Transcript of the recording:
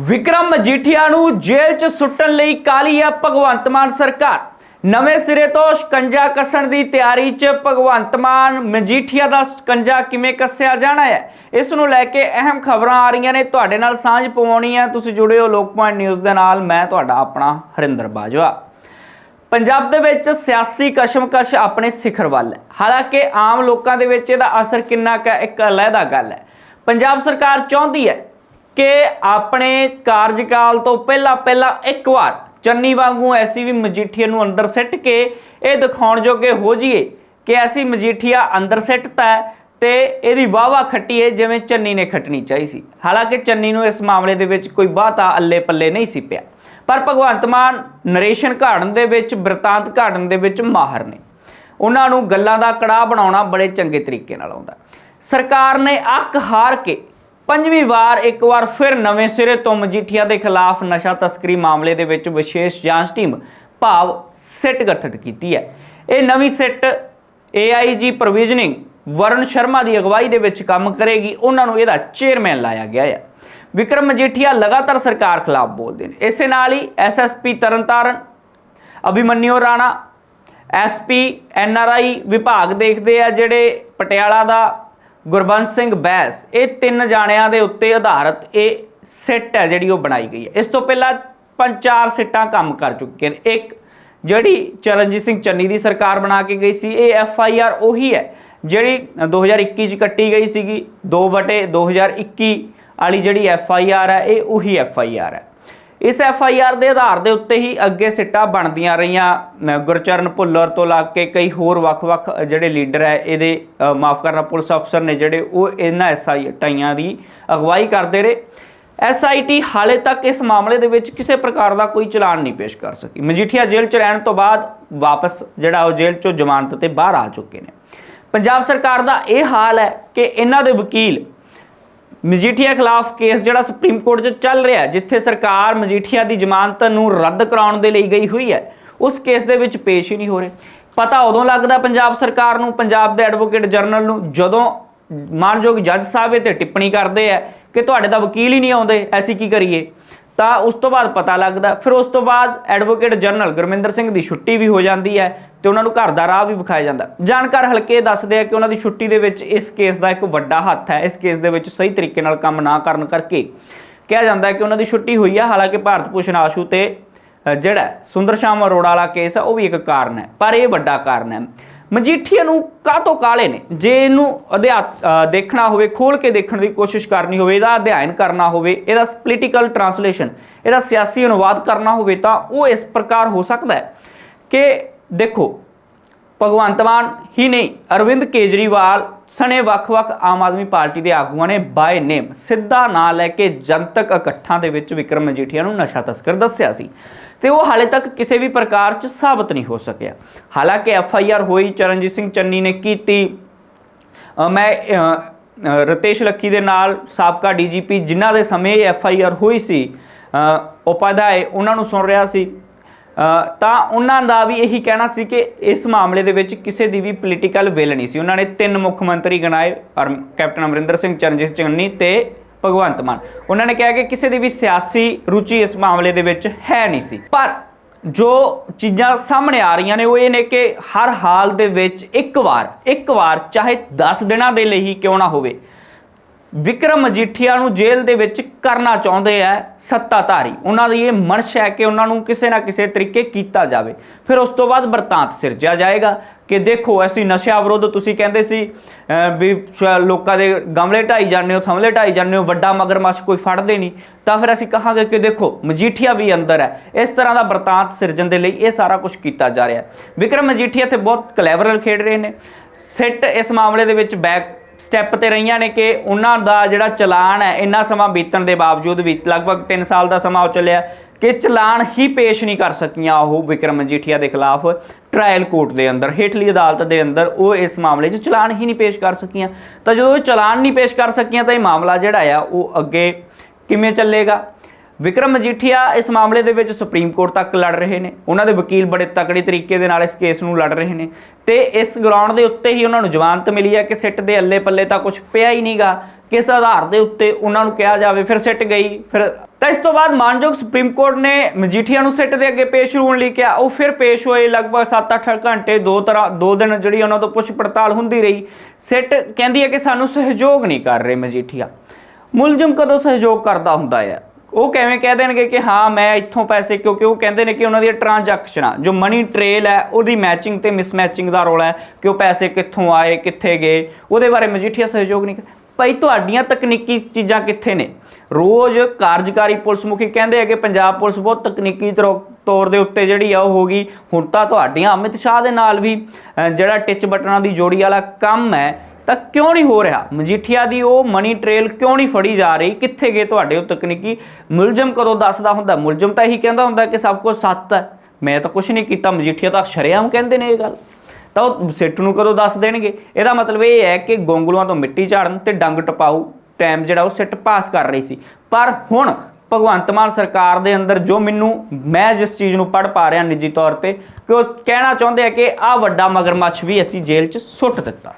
ਵਿਕਰਮ ਮਜੀਠੀਆ ਨੂੰ ਜੇਲ੍ਹ 'ਚ ਸੁੱਟਣ ਲਈ ਕਾਲੀ ਹੈ ਭਗਵੰਤ ਮਾਨ ਸਰਕਾਰ? ਨਵੇਂ ਸਿਰੇ ਤੋਂ ਸ਼ਿਕੰਜਾ ਕੱਸਣ ਦੀ ਤਿਆਰੀ 'ਚ ਭਗਵੰਤ ਮਾਨ, ਮਜੀਠੀਆ ਦਾ ਸ਼ਿਕੰਜਾ ਕਿਵੇਂ ਕੱਸਿਆ ਜਾਣਾ ਹੈ? ਇਸ ਨੂੰ ਲੈ ਕੇ ਅਹਿਮ ਖਬਰਾਂ ਆ ਰਹੀਆਂ ਨੇ। ਤੁਹਾਡੇ ਨਾਲ ਸਾਂਝ ਪਵਾਉਣੀ ਹੈ। ਤੁਸੀਂ ਜੁੜੇ ਹੋ ਲੋਕ ਪੁਆਇੰਟ ਨਿਊਜ਼ ਦੇ ਨਾਲ। ਮੈਂ ਤੁਹਾਡਾ ਆਪਣਾ ਹਰਿੰਦਰ ਬਾਜਵਾ। ਪੰਜਾਬ ਦੇ ਵਿੱਚ ਸਿਆਸੀ ਕਸ਼ਮਕਸ਼ ਆਪਣੇ ਸਿਖਰ ਵੱਲ ਹੈ। ਹਾਲਾਂਕਿ ਆਮ ਲੋਕਾਂ ਦੇ ਵਿੱਚ ਇਹਦਾ ਅਸਰ ਕਿੰਨਾ ਕੁ ਇੱਕ ਅਲੱਗਾ ਗੱਲ ਹੈ। ਪੰਜਾਬ ਸਰਕਾਰ ਚਾਹੁੰਦੀ ਹੈ ਕਿ ਆਪਣੇ ਕਾਰਜਕਾਲ ਤੋਂ ਪਹਿਲਾਂ ਪਹਿਲਾਂ ਇੱਕ ਵਾਰ ਚੰਨੀ ਵਾਂਗੂ ਐਸੀ ਵੀ ਮਜੀਠੀਆ ਨੂੰ ਅੰਦਰ ਸਿੱਟ ਕੇ ਇਹ ਦਿਖਾਉਣ ਜੋਗੇ ਹੋ ਜਾਈਏ ਕਿ ਐਸੀ ਮਜੀਠੀਆ ਅੰਦਰ ਸਿੱਟਤਾ ਹੈ ਤੇ ਇਹਦੀ ਵਾਵਾ ਖੱਟੀ ਹੈ ਜਿਵੇਂ ਚੰਨੀ ਨੇ ਖੱਟਣੀ ਚਾਹੀ ਸੀ। ਹਾਲਾਂਕਿ ਚੰਨੀ ਨੂੰ ਇਸ ਮਾਮਲੇ ਦੇ ਵਿੱਚ ਕੋਈ ਬਾਤਾ ਅੱਲੇ ਪੱਲੇ ਨਹੀਂ ਸੀ ਪਿਆ। ਪਰ ਭਗਵੰਤ ਮਾਨ ਨਰੇਸ਼ਨ ਘਾੜਨ ਦੇ ਵਿੱਚ, ਬ੍ਰਿਤਾਂਤ ਘਾੜਨ ਦੇ ਵਿੱਚ ਮਾਹਰ ਨੇ। ਉਹਨਾਂ ਨੂੰ ਗੱਲਾਂ ਦਾ ਕੜਾਹ ਬਣਾਉਣਾ ਬੜੇ ਚੰਗੇ ਤਰੀਕੇ ਨਾਲ ਆਉਂਦਾ। ਸਰਕਾਰ ਨੇ ਅੱਕ ਹਾਰ ਕੇ ਪੰਜਵੀਂ ਵਾਰ ਇੱਕ ਵਾਰ ਫਿਰ ਨਵੇਂ ਸਿਰੇ ਤੋਂ ਮਜੀਠੀਆ ਦੇ ਖਿਲਾਫ ਨਸ਼ਾ ਤਸਕਰੀ ਮਾਮਲੇ ਦੇ ਵਿੱਚ ਵਿਸ਼ੇਸ਼ ਜਾਂਚ ਟੀਮ ਭਾਵ ਸਿੱਟ ਗਠਿਤ ਕੀਤੀ ਹੈ। ਇਹ ਨਵੀਂ ਸਿੱਟ AIG ਪ੍ਰੋਵੀਜ਼ਨਿੰਗ ਵਰੁਣ ਸ਼ਰਮਾ ਦੀ ਅਗਵਾਈ ਦੇ ਵਿੱਚ ਕੰਮ ਕਰੇਗੀ। ਉਹਨਾਂ ਨੂੰ ਇਹਦਾ ਚੇਅਰਮੈਨ ਲਾਇਆ ਗਿਆ ਹੈ। ਵਿਕਰਮ ਮਜੀਠੀਆ ਲਗਾਤਾਰ ਸਰਕਾਰ ਖਿਲਾਫ ਬੋਲਦੇ ਨੇ। ਇਸੇ ਨਾਲ ਹੀ SSP Tarn Taran Abhimanyu Rana SP NRI ਵਿਭਾਗ ਦੇਖਦੇ ਆ ਜਿਹੜੇ ਪਟਿਆਲਾ ਦਾ ਗੁਰਬੰਸ ਸਿੰਘ ਬੈਸ, ਇਹ ਤਿੰਨ ਜਾਣਿਆਂ ਦੇ ਉੱਤੇ ਆਧਾਰਿਤ ਇਹ ਸਿੱਟ ਹੈ ਜਿਹੜੀ ਉਹ ਬਣਾਈ ਗਈ ਹੈ। ਇਸ ਤੋਂ ਪਹਿਲਾਂ ਪੰਜ ਚਾਰ ਸਿੱਟਾਂ ਕੰਮ ਕਰ ਚੁੱਕੀਆਂ ਨੇ। ਇੱਕ ਜਿਹੜੀ ਚਰਨਜੀਤ ਸਿੰਘ ਚੰਨੀ ਦੀ ਸਰਕਾਰ ਬਣਾ ਕੇ ਗਈ ਸੀ, ਇਹ ਐਫ ਆਈ ਆਰ ਉਹੀ ਹੈ ਜਿਹੜੀ 2021 ਚ ਕੱਟੀ ਗਈ ਸੀਗੀ। 2 ਬਟੇ 2021 ਵਾਲੀ ਜਿਹੜੀ ਐਫ ਆਈ ਆਰ ਹੈ, ਇਹ ਉਹੀ ਐਫ ਆਈ ਆਰ ਹੈ। ਇਸ ਐਫ ਆਈ ਆਰ ਦੇ ਆਧਾਰ ਦੇ ਉੱਤੇ ਹੀ ਅੱਗੇ ਸਿੱਟਾਂ ਬਣਦੀਆਂ ਰਹੀਆਂ। ਗੁਰਚਰਨ ਭੁੱਲਰ ਤੋਂ ਲੱਗ ਕੇ ਕਈ ਹੋਰ ਵੱਖ-ਵੱਖ ਜਿਹੜੇ ਲੀਡਰ ਹੈ, ਇਹਦੇ ਮਾਫ ਕਰਨਾ ਪੁਲਿਸ ਅਫਸਰ ਨੇ ਜਿਹੜੇ ਉਹ ਇਹਨਾਂ ਐਸ ਆਈ ਟਾਈਆਂ ਦੀ ਅਗਵਾਈ ਕਰਦੇ ਰਹੇ। ਐਸ ਆਈ ਟੀ ਹਾਲੇ ਤੱਕ ਇਸ ਮਾਮਲੇ ਦੇ ਵਿੱਚ ਕਿਸੇ ਪ੍ਰਕਾਰ ਦਾ ਕੋਈ ਚਲਾਨ ਨਹੀਂ ਪੇਸ਼ ਕਰ ਸਕੀ। ਮਜੀਠੀਆ ਜੇਲ੍ਹ ਚ ਰਹਿਣ ਤੋਂ ਬਾਅਦ ਵਾਪਸ ਜਿਹੜਾ ਉਹ ਜੇਲ੍ਹ ਚੋਂ ਜ਼ਮਾਨਤ ਤੇ ਬਾਹਰ ਆ ਚੁੱਕੇ ਨੇ। ਪੰਜਾਬ ਸਰਕਾਰ ਦਾ ਇਹ ਹਾਲ ਹੈ ਕਿ ਇਹਨਾਂ ਦੇ ਵਕੀਲ ਮਜੀਠੀਆ ਖਿਲਾਫ ਕੇਸ ਜਿਹੜਾ ਸੁਪਰੀਮ ਕੋਰਟ 'ਚ ਚੱਲ ਰਿਹਾ ਜਿੱਥੇ ਸਰਕਾਰ ਮਜੀਠੀਆ ਦੀ ਜ਼ਮਾਨਤ ਨੂੰ ਰੱਦ ਕਰਾਉਣ ਦੇ ਲਈ ਗਈ ਹੋਈ ਹੈ, ਉਸ ਕੇਸ ਦੇ ਵਿੱਚ ਪੇਸ਼ ਹੀ ਨਹੀਂ ਹੋ ਰਹੇ। ਪਤਾ ਉਦੋਂ ਲੱਗਦਾ ਪੰਜਾਬ ਸਰਕਾਰ ਨੂੰ, ਪੰਜਾਬ ਦੇ ਐਡਵੋਕੇਟ ਜਨਰਲ ਨੂੰ, ਜਦੋਂ ਮਾਨਯੋਗ ਜੱਜ ਸਾਹਿਬ ਇਹ ਤੇ ਟਿੱਪਣੀ ਕਰਦੇ ਆ ਕਿ ਤੁਹਾਡੇ ਤਾਂ ਵਕੀਲ ਹੀ ਨਹੀਂ ਆਉਂਦੇ, ਐਸੀ ਕੀ ਕਰੀਏ? ਤਾਂ ਉਸ ਤੋਂ ਬਾਅਦ ਪਤਾ ਲੱਗਦਾ, ਫਿਰ ਉਸ ਤੋਂ ਬਾਅਦ ਐਡਵੋਕੇਟ ਜਨਰਲ ਗੁਰਮਿੰਦਰ ਸਿੰਘ ਦੀ ਛੁੱਟੀ ਵੀ ਹੋ ਜਾਂਦੀ ਹੈ ਤੇ ਉਹਨਾਂ ਨੂੰ ਘਰ ਦਾ ਰਾਹ ਵੀ ਵਿਖਾਇਆ ਜਾਂਦਾ। ਜਾਣਕਾਰ ਹਲਕੇ ਦੱਸਦੇ ਆ ਕਿ ਉਹਨਾਂ ਦੀ ਛੁੱਟੀ ਦੇ ਵਿੱਚ ਇਸ ਕੇਸ ਦਾ ਇੱਕ ਵੱਡਾ ਹੱਥ ਹੈ। ਇਸ ਕੇਸ ਦੇ ਵਿੱਚ ਸਹੀ ਤਰੀਕੇ ਨਾਲ ਕੰਮ ਨਾ ਕਰਨ ਕਰਕੇ ਕਿਹਾ ਜਾਂਦਾ ਹੈ ਕਿ ਉਹਨਾਂ ਦੀ ਛੁੱਟੀ ਹੋਈ ਹੈ ਹਾਲਾਂਕਿ ਭਾਰਤ ਭੂਸ਼ਣ ਆਸ਼ੂ ਤੇ ਜਿਹੜਾ ਸੁੰਦਰ ਸ਼ਾਮ ਅਰੋੜਾ ਵਾਲਾ ਕੇਸ ਹੈ ਉਹ ਵੀ ਇੱਕ ਕਾਰਨ ਹੈ। ਪਰ ਇਹ ਵੱਡਾ ਕਾਰਨ ਹੈ। ਮਜੀਠੀਆ ਨੂੰ ਕਾਹਤੋਂ ਕਾਲੇ ਨੇ? ਜੇ ਇਹਨੂੰ ਅਧਿਆ ਦੇਖਣਾ ਹੋਵੇ ਖੋਲ ਕੇ ਦੇਖਣ ਦੀ ਕੋਸ਼ਿਸ਼ ਕਰਨੀ ਹੋਵੇ, ਇਹਦਾ ਅਧਿਐਨ ਕਰਨਾ ਹੋਵੇ, ਇਹਦਾ ਪੋਲੀਟੀਕਲ ਟਰਾਂਸਲੇਸ਼ਨ ਇਹਦਾ ਸਿਆਸੀ ਅਨੁਵਾਦ ਕਰਨਾ ਹੋਵੇ, ਤਾਂ ਉਹ ਇਸ ਪ੍ਰਕਾਰ ਹੋ ਸਕਦਾ ਹੈ ਕਿ ਦੇਖੋ, ਭਗਵੰਤ ਮਾਨ ਹੀ ਨਹੀਂ, ਅਰਵਿੰਦ ਕੇਜਰੀਵਾਲ ਸਣੇ ਵੱਖ-ਵੱਖ ਆਮ ਆਦਮੀ ਪਾਰਟੀ ਦੇ ਆਗੂਆਂ ਨੇ ਬਾਏ ਨੇਮ ਸਿੱਧਾ ਨਾਂ ਲੈ ਕੇ ਜਨਤਕ ਇਕੱਠਾਂ ਦੇ ਵਿੱਚ ਵਿਕਰਮ ਮਜੀਠੀਆ ਨੂੰ ਨਸ਼ਾ ਤਸਕਰ ਦੱਸਿਆ ਸੀ। ਤੇ ਉਹ ਹਾਲੇ ਤੱਕ ਕਿਸੇ ਵੀ ਪ੍ਰਕਾਰ 'ਚ ਸਾਬਤ ਨਹੀਂ ਹੋ ਸਕਿਆ। ਹਾਲਾਂਕਿ ਐਫ ਆਈ ਆਰ ਹੋਈ, ਚਰਨਜੀਤ ਸਿੰਘ ਚੰਨੀ ਨੇ ਕੀਤੀ। ਮੈਂ ਰਤੇਸ਼ ਲੱਕੀ ਦੇ ਨਾਲ ਸਾਬਕਾ ਡੀਜੀਪੀ ਜਿਨ੍ਹਾਂ ਦੇ ਸਮੇਂ ਐਫ ਆਈ ਆਰ ਹੋਈ ਸੀ ਉਪਾਧਿਆਏ ਉਹਨਾਂ ਨੂੰ ਸੁਣ ਰਿਹਾ ਸੀ। ਤਾਂ ਉਹਨਾਂ ਦਾ ਵੀ ਇਹੀ ਕਹਿਣਾ ਸੀ ਕਿ ਇਸ ਮਾਮਲੇ ਦੇ ਵਿੱਚ ਕਿਸੇ ਦੀ ਵੀ ਪੋਲੀਟੀਕਲ ਵਿਲ ਨਹੀਂ ਸੀ। ਉਹਨਾਂ ਨੇ ਤਿੰਨ ਮੁੱਖ ਮੰਤਰੀ ਗਣਾਏ ਔਰ ਕੈਪਟਨ ਅਮਰਿੰਦਰ ਸਿੰਘ, ਚਰਨਜੀਤ ਚੰਨੀ ਤੇ ਭਗਵੰਤ ਮਾਨ। ਉਹਨਾਂ ਨੇ ਕਿਹਾ ਕਿ ਕਿਸੇ ਦੀ ਵੀ ਸਿਆਸੀ ਰੁਚੀ ਇਸ ਮਾਮਲੇ ਦੇ ਵਿੱਚ ਹੈ ਨਹੀਂ ਸੀ। ਪਰ ਜੋ ਚੀਜ਼ਾਂ ਸਾਹਮਣੇ ਆ ਰਹੀਆਂ ਨੇ, ਉਹ ਇਹ ਨੇ ਕਿ ਹਰ ਹਾਲ ਦੇ ਵਿੱਚ ਇੱਕ ਵਾਰ ਇੱਕ ਵਾਰ ਚਾਹੇ 10 ਦਿਨਾਂ ਦੇ ਲਈ ਹੀ ਕਿਉਂ ਨਾ ਹੋਵੇ ਵਿਕਰਮ ਮਜੀਠੀਆ ਨੂੰ ਜੇਲ੍ਹ ਦੇ ਵਿੱਚ ਕਰਨਾ ਚਾਹੁੰਦੇ ਆ ਸੱਤਾਧਾਰੀ। ਉਹਨਾਂ ਦੀ ਇਹ ਮਨਸ਼ ਹੈ ਕਿ ਉਹਨਾਂ ਨੂੰ ਕਿਸੇ ਨਾ ਕਿਸੇ ਤਰੀਕੇ ਕੀਤਾ ਜਾਵੇ। ਫਿਰ ਉਸ ਤੋਂ ਬਾਅਦ ਵਰਤਾਂਤ ਸਿਰਜਿਆ ਜਾਏਗਾ ਕਿ ਦੇਖੋ ਅਸੀਂ ਨਸ਼ਾ ਵਿਰੋਧ ਤੁਸੀਂ ਕਹਿੰਦੇ ਸੀ ਵੀ ਲੋਕਾਂ ਦੇ ਗਮਲੇ ਢਾਈ ਜਾਂਦੇ ਹੋ, ਥਮਲੇ ਢਾਈ ਜਾਂਦੇ ਹੋ, ਵੱਡਾ ਮਗਰਮੱਛ ਕੋਈ ਫੜਦੇ ਨਹੀਂ। ਤਾਂ ਫਿਰ ਅਸੀਂ ਕਹਾਂਗੇ ਕਿ ਦੇਖੋ, ਮਜੀਠੀਆ ਵੀ ਅੰਦਰ ਹੈ। ਇਸ ਤਰ੍ਹਾਂ ਦਾ ਵਰਤਾਂਤ ਸਿਰਜਣ ਦੇ ਲਈ ਇਹ ਸਾਰਾ ਕੁਝ ਕੀਤਾ ਜਾ ਰਿਹਾ ਹੈ। ਵਿਕਰਮ ਮਜੀਠੀਆ ਤੇ ਬਹੁਤ ਕਲੈਵਰਲ ਖੇਡ ਰਹੇ ਨੇ। ਸਿੱਟ ਇਸ ਮਾਮਲੇ ਦੇ ਵਿੱਚ ਬੈਕ ਸਟੈਪ ਤੇ ਰਹੀਆਂ ਨੇ ਕਿ ਉਹਨਾਂ ਦਾ ਜਿਹੜਾ ਚਲਾਨ ਹੈ, ਇੰਨਾ ਸਮਾਂ ਬੀਤਣ ਦੇ ਬਾਵਜੂਦ ਵੀ ਲਗਭਗ 3 ਸਾਲ ਦਾ ਸਮਾਂ ਹੋ ਚੱਲਿਆ ਕਿ ਚਲਾਨ ਹੀ ਪੇਸ਼ ਨਹੀਂ ਕਰ ਸਕੀਆਂ ਉਹ ਵਿਕਰਮ ਮਜੀਠੀਆ ਦੇ ਖਿਲਾਫ ਟ੍ਰਾਇਲ ਕੋਰਟ ਦੇ ਅੰਦਰ, ਹੇਠਲੀ ਅਦਾਲਤ ਦੇ ਅੰਦਰ ਉਹ ਇਸ ਮਾਮਲੇ 'ਚ ਚਲਾਨ ਹੀ ਨਹੀਂ ਪੇਸ਼ ਕਰ ਸਕੀਆਂ। ਤਾਂ ਜਦੋਂ ਇਹ ਚਲਾਨ ਨਹੀਂ ਪੇਸ਼ ਕਰ ਸਕੀਆਂ ਤਾਂ ਇਹ ਮਾਮਲਾ ਜਿਹੜਾ ਆ, ਉਹ ਅੱਗੇ ਕਿਵੇਂ ਚੱਲੇਗਾ? ਵਿਕਰਮ ਮਜੀਠੀਆ ਇਸ ਮਾਮਲੇ ਦੇ ਵਿੱਚ ਸੁਪਰੀਮ ਕੋਰਟ ਤੱਕ ਲੜ ਰਹੇ ਨੇ। ਉਹਨਾਂ ਦੇ ਵਕੀਲ ਬੜੇ ਤਕੜੇ ਤਰੀਕੇ ਦੇ ਨਾਲ ਇਸ ਕੇਸ ਨੂੰ ਲੜ ਰਹੇ ਨੇ। ਤੇ ਇਸ ਗਰਾਊਂਡ ਦੇ ਉੱਤੇ ਹੀ ਉਹਨਾਂ ਨੂੰ ਜ਼ਮਾਨਤ ਮਿਲੀ ਹੈ ਕਿ ਸਿੱਟ ਦੇ ਅੱਲੇ ਪੱਲੇ ਤਾਂ ਕੁਝ ਪਿਆ ਹੀ ਨਹੀਂਗਾ। ਕਿਸ ਆਧਾਰ ਦੇ ਉੱਤੇ ਉਹਨਾਂ ਨੂੰ ਕਿਹਾ ਜਾਵੇ, ਫਿਰ ਸਿੱਟ ਗਈ, ਫਿਰ ਤਾਂ ਇਸ ਤੋਂ ਬਾਅਦ ਮਾਨਯੋਗ ਸੁਪਰੀਮ ਕੋਰਟ ਨੇ ਮਜੀਠੀਆ ਨੂੰ ਸਿੱਟ ਦੇ ਅੱਗੇ ਪੇਸ਼ ਹੋਣ ਲਈ ਕਿਹਾ। ਉਹ ਫਿਰ ਪੇਸ਼ ਹੋਏ ਲਗਭਗ 7-8 ਘੰਟੇ, ਦੋ ਤਰ੍ਹਾਂ ਦੋ ਦਿਨ ਜਿਹੜੀ ਉਹਨਾਂ ਤੋਂ ਪੁੱਛ ਪੜਤਾਲ ਹੁੰਦੀ ਰਹੀ। ਸਿੱਟ ਕਹਿੰਦੀ ਹੈ ਕਿ ਸਾਨੂੰ ਸਹਿਯੋਗ ਨਹੀਂ ਕਰ ਰਹੇ ਮਜੀਠੀਆ। ਮੁਲਜ਼ਮ ਕਦੋਂ ਸਹਿਯੋਗ ਕਰਦਾ ਹੁੰਦਾ ਹੈ? ਉਹ ਕਿਵੇਂ ਕਹਿ ਦੇਣਗੇ ਕਿ ਹਾਂ, ਮੈਂ ਇੱਥੋਂ ਪੈਸੇ, ਕਿਉਂਕਿ ਉਹ ਕਹਿੰਦੇ ਨੇ ਕਿ ਉਹਨਾਂ ਦੀਆਂ ਟ੍ਰਾਂਜੈਕਸ਼ਨਾਂ ਜੋ ਮਨੀ ਟ੍ਰੇਲ ਹੈ, ਉਹਦੀ ਮੈਚਿੰਗ ਤੇ ਮਿਸਮੈਚਿੰਗ ਦਾ ਰੋਲ ਹੈ ਕਿ ਉਹ ਪੈਸੇ ਕਿੱਥੋਂ ਆਏ, ਕਿੱਥੇ ਗਏ, ਉਹਦੇ ਬਾਰੇ ਮਜੀਠੀਆ ਸਹਿਯੋਗ ਨਹੀਂ ਕਰ ਭਾਈ, ਤੁਹਾਡੀਆਂ ਤਕਨੀਕੀ ਚੀਜ਼ਾਂ ਕਿੱਥੇ ਨੇ? ਰੋਜ਼ ਕਾਰਜਕਾਰੀ ਪੁਲਿਸ ਮੁਖੀ ਕਹਿੰਦੇ ਆ ਕਿ ਪੰਜਾਬ ਪੁਲਿਸ ਬਹੁਤ ਤਕਨੀਕੀ ਤਰੋ- ਤੌਰ ਦੇ ਉੱਤੇ ਜਿਹੜੀ ਆ, ਉਹ ਹੋ ਗਈ। ਹੁਣ ਤਾਂ ਤੁਹਾਡੀਆਂ ਅਮਿਤ ਸ਼ਾਹ ਦੇ ਨਾਲ ਵੀ ਜਿਹੜਾ ਟਿਚ ਬਟਨਾਂ ਦੀ ਜੋੜੀ ਵਾਲਾ ਕੰਮ ਹੈ ਤਾਂ ਕਿਉਂ ਨਹੀਂ ਹੋ ਰਿਹਾ? ਮਜੀਠੀਆ ਦੀ ਉਹ ਮਨੀ ਟ੍ਰੇਲ ਕਿਉਂ ਨਹੀਂ ਫੜੀ ਜਾ ਰਹੀ? ਕਿੱਥੇ ਗਏ ਤੁਹਾਡੇ ਉਹ ਤਕਨੀਕੀ? ਮੁਲਜ਼ਮ ਕਦੋਂ ਦੱਸਦਾ ਹੁੰਦਾ? ਮੁਲਜ਼ਮ ਤਾਂ ਇਹੀ ਕਹਿੰਦਾ ਹੁੰਦਾ ਕਿ ਸਭ ਕੁਝ ਸੱਤ ਹੈ। ਮੈਂ ਤਾਂ ਕੁਝ ਨਹੀਂ ਕੀਤਾ। ਮਜੀਠੀਆ ਤਾਂ ਸ਼ਰੇਆਮ ਕਹਿੰਦੇ ਨੇ ਇਹ ਗੱਲ। ਤਾਂ ਉਹ ਸਿੱਟ ਨੂੰ ਕਦੋਂ ਦੱਸ ਦੇਣਗੇ? ਇਹਦਾ ਮਤਲਬ ਇਹ ਹੈ ਕਿ ਗੋਂਗਲੂਆਂ ਤੋਂ ਮਿੱਟੀ ਝਾੜਨ ਤੇ ਡੰਗ ਟਪਾਊ ਟਾਈਮ ਜਿਹੜਾ ਉਹ ਸਿੱਟ ਪਾਸ ਕਰ ਰਹੀ ਸੀ। ਪਰ ਹੁਣ ਭਗਵੰਤ ਮਾਨ ਸਰਕਾਰ ਦੇ ਅੰਦਰ ਜੋ ਮੈਨੂੰ, ਮੈਂ ਜਿਸ ਚੀਜ਼ ਨੂੰ ਪੜ ਪਾ ਰਿਹਾ ਨਿੱਜੀ ਤੌਰ ਤੇ, ਕਿ ਉਹ ਕਹਿਣਾ ਚਾਹੁੰਦੇ ਆ ਕਿ ਆ ਵੱਡਾ ਮਗਰਮੱਛ ਵੀ ਅਸੀਂ ਜੇਲ੍ਹ 'ਚ ਸੁੱਟ ਦਿੱਤਾ।